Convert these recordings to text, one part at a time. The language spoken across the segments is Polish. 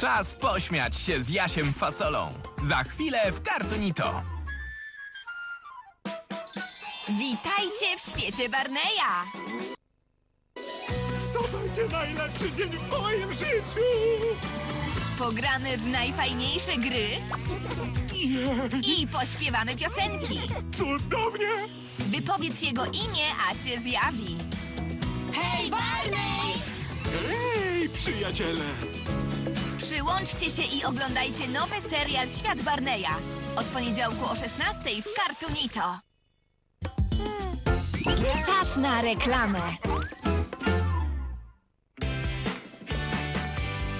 Czas pośmiać się z Jasiem Fasolą. Za chwilę w Cartoonito. Witajcie w świecie Barneya! To będzie najlepszy dzień w moim życiu! Pogramy w najfajniejsze gry i pośpiewamy piosenki. Cudownie! Wypowiedz jego imię, a się zjawi. Hej, Barney! Ej, przyjaciele! Przyłączcie się i oglądajcie nowy serial Świat Barneya. Od poniedziałku o 16 w Cartoonito. Czas na reklamę.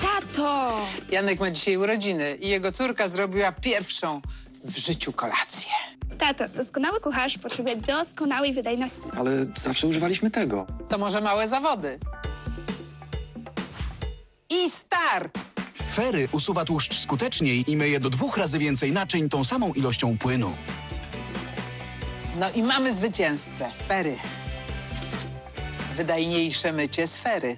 Tato! Janek ma dzisiaj urodziny i jego córka zrobiła pierwszą w życiu kolację. Tato, doskonały kucharz potrzebuje doskonałej wydajności. Ale zawsze używaliśmy tego. To może małe zawody. I start! Fery usuwa tłuszcz skuteczniej i myje do dwóch razy więcej naczyń tą samą ilością płynu. No i mamy zwycięzcę. Fery. Wydajniejsze mycie sfery.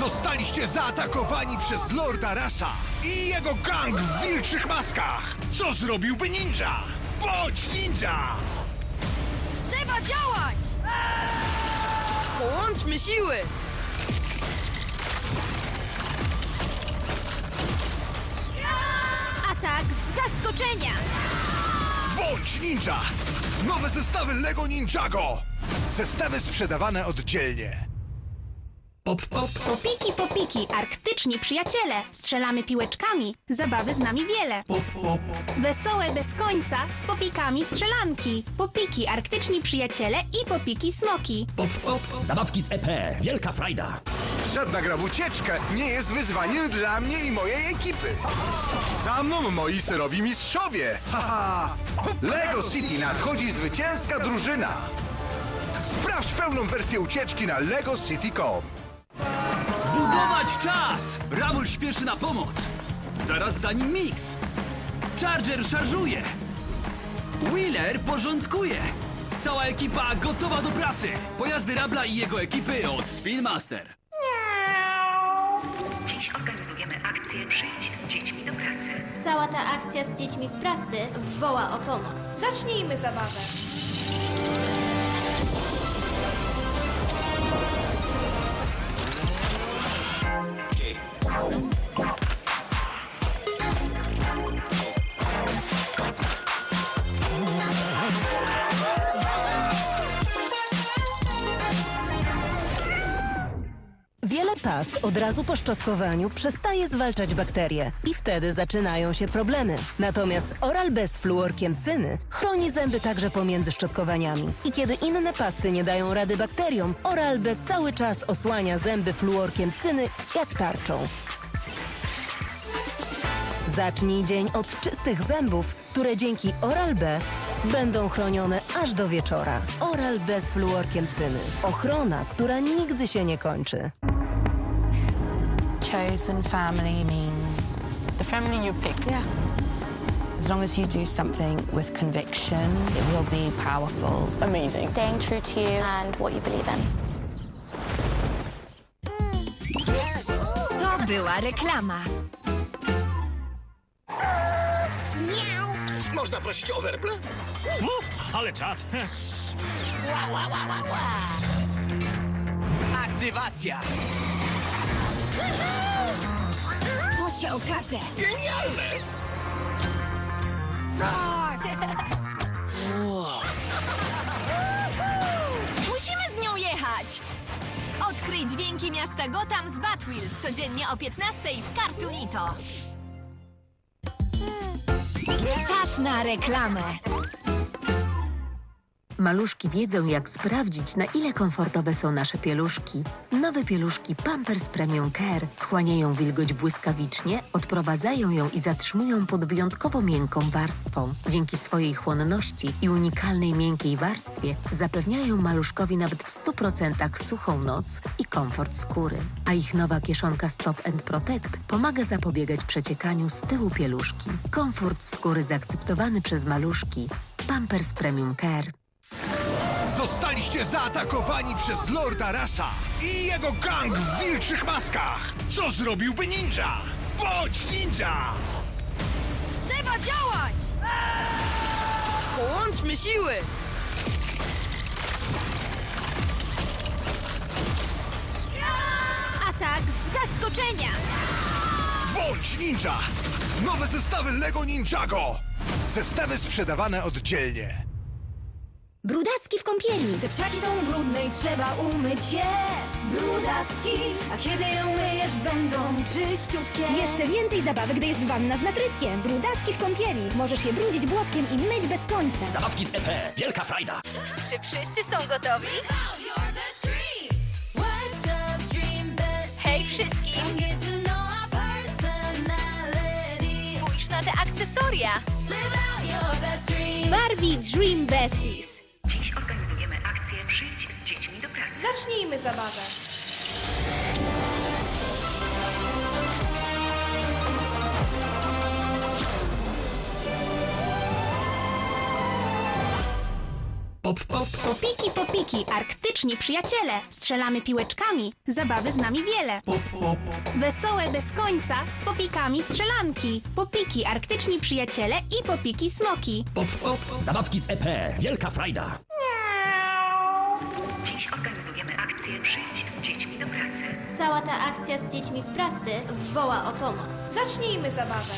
Zostaliście zaatakowani przez Lorda Rasa i jego gang w wilczych maskach! Co zrobiłby ninja? Bądź ninja! Trzeba działać! Połączmy siły! Atak z zaskoczenia! Bądź ninja! Nowe zestawy Lego Ninjago! Zestawy sprzedawane oddzielnie. Popiki, popiki, arktyczni przyjaciele. Strzelamy piłeczkami, zabawy z nami wiele. Wesołe bez końca, z popikami strzelanki. Popiki, arktyczni przyjaciele i popiki smoki. Zabawki z EP. Wielka frajda. Żadna gra w ucieczkę nie jest wyzwaniem dla mnie i mojej ekipy. Za mną moi serowi mistrzowie! Haha! Lego City nadchodzi zwycięska drużyna! Sprawdź pełną wersję ucieczki na legocity.com. Budować czas! Ramul śpieszy na pomoc. Zaraz za nim Mix. Charger szarżuje. Wheeler porządkuje. Cała ekipa gotowa do pracy. Pojazdy Rabla i jego ekipy od Spin Master. Dziś organizujemy akcję Przyjdź z dziećmi do pracy. Cała ta akcja z dziećmi w pracy woła o pomoc. Zacznijmy zabawę. Past od razu po szczotkowaniu przestaje zwalczać bakterie i wtedy zaczynają się problemy. Natomiast Oral B z fluorkiem cyny chroni zęby także pomiędzy szczotkowaniami. I kiedy inne pasty nie dają rady bakteriom, Oral B cały czas osłania zęby fluorkiem cyny jak tarczą. Zacznij dzień od czystych zębów, które dzięki Oral B będą chronione aż do wieczora. Oral B z fluorkiem cyny. Ochrona, która nigdy się nie kończy. Chosen family means the family you picked. Yeah. As long as you do something with conviction, it will be powerful. Amazing. Staying true to you and what you believe in. To była reklama. Można prosić o werble? Ale czad. Aktywacja. To się okaże. Musimy z nią jechać! Odkryj dźwięki miasta Gotham z Batwheels codziennie o 15 w Cartoonito. Czas na reklamę. Maluszki wiedzą, jak sprawdzić, na ile komfortowe są nasze pieluszki. Nowe pieluszki Pampers Premium Care wchłaniają wilgoć błyskawicznie, odprowadzają ją i zatrzymują pod wyjątkowo miękką warstwą. Dzięki swojej chłonności i unikalnej miękkiej warstwie zapewniają maluszkowi nawet w 100% suchą noc i komfort skóry. A ich nowa kieszonka Stop and Protect pomaga zapobiegać przeciekaniu z tyłu pieluszki. Komfort skóry zaakceptowany przez maluszki. Pampers Premium Care. Zostaliście zaatakowani przez Lorda Rasa i jego gang w wilczych maskach! Co zrobiłby ninja? Bądź ninja! Trzeba działać! Połączmy siły! Atak z zaskoczenia! Bądź ninja! Nowe zestawy Lego Ninjago! Zestawy sprzedawane oddzielnie. Brudaski w kąpieli. Te psiaki są brudne i trzeba umyć je. Brudaski, a kiedy je umyjesz, będą czyściutkie. Jeszcze więcej zabawek, gdy jest wanna z natryskiem. Brudaski w kąpieli. Możesz je brudzić błotkiem i myć bez końca. Zabawki z EP. Wielka frajda. Czy wszyscy są gotowi? Hej wszystkim! Spójrz na te akcesoria! Barbie Dream Besties. Zacznijmy zabawę. Pop, pop, pop. Popiki, popiki, arktyczni przyjaciele. Strzelamy piłeczkami, zabawy z nami wiele. Pop, pop. Wesołe bez końca, z popikami strzelanki. Popiki, arktyczni przyjaciele i popiki smoki. Pop, pop. Zabawki z EP. Wielka frajda. Dziś organizujemy akcję Przyjdź z dziećmi do pracy. Cała ta akcja z dziećmi w pracy woła o pomoc. Zacznijmy zabawę.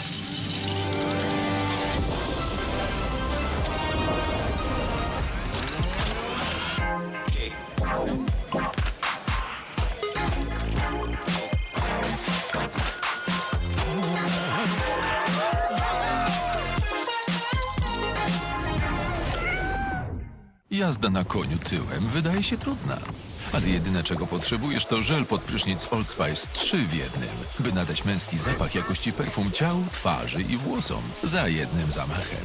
Jazda na koniu tyłem wydaje się trudna. Ale jedyne czego potrzebujesz to żel pod prysznic Old Spice 3 w jednym, by nadać męski zapach jakości perfum ciału, twarzy i włosom za jednym zamachem.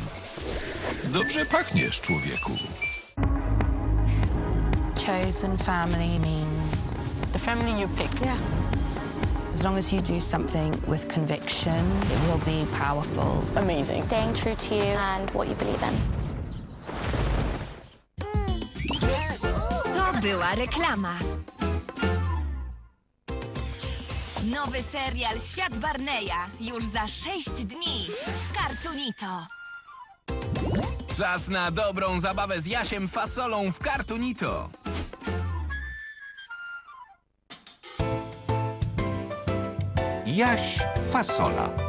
Dobrze pachniesz, człowieku. Chosen family means the family you picked. Yeah. As long as you do something with conviction, it will be powerful. Amazing. Staying true to you and what you believe in. Była reklama. Nowy serial Świat Barneya już za 6 dni w Cartoonito. Czas na dobrą zabawę z Jasiem Fasolą w Cartoonito. Jaś Fasola.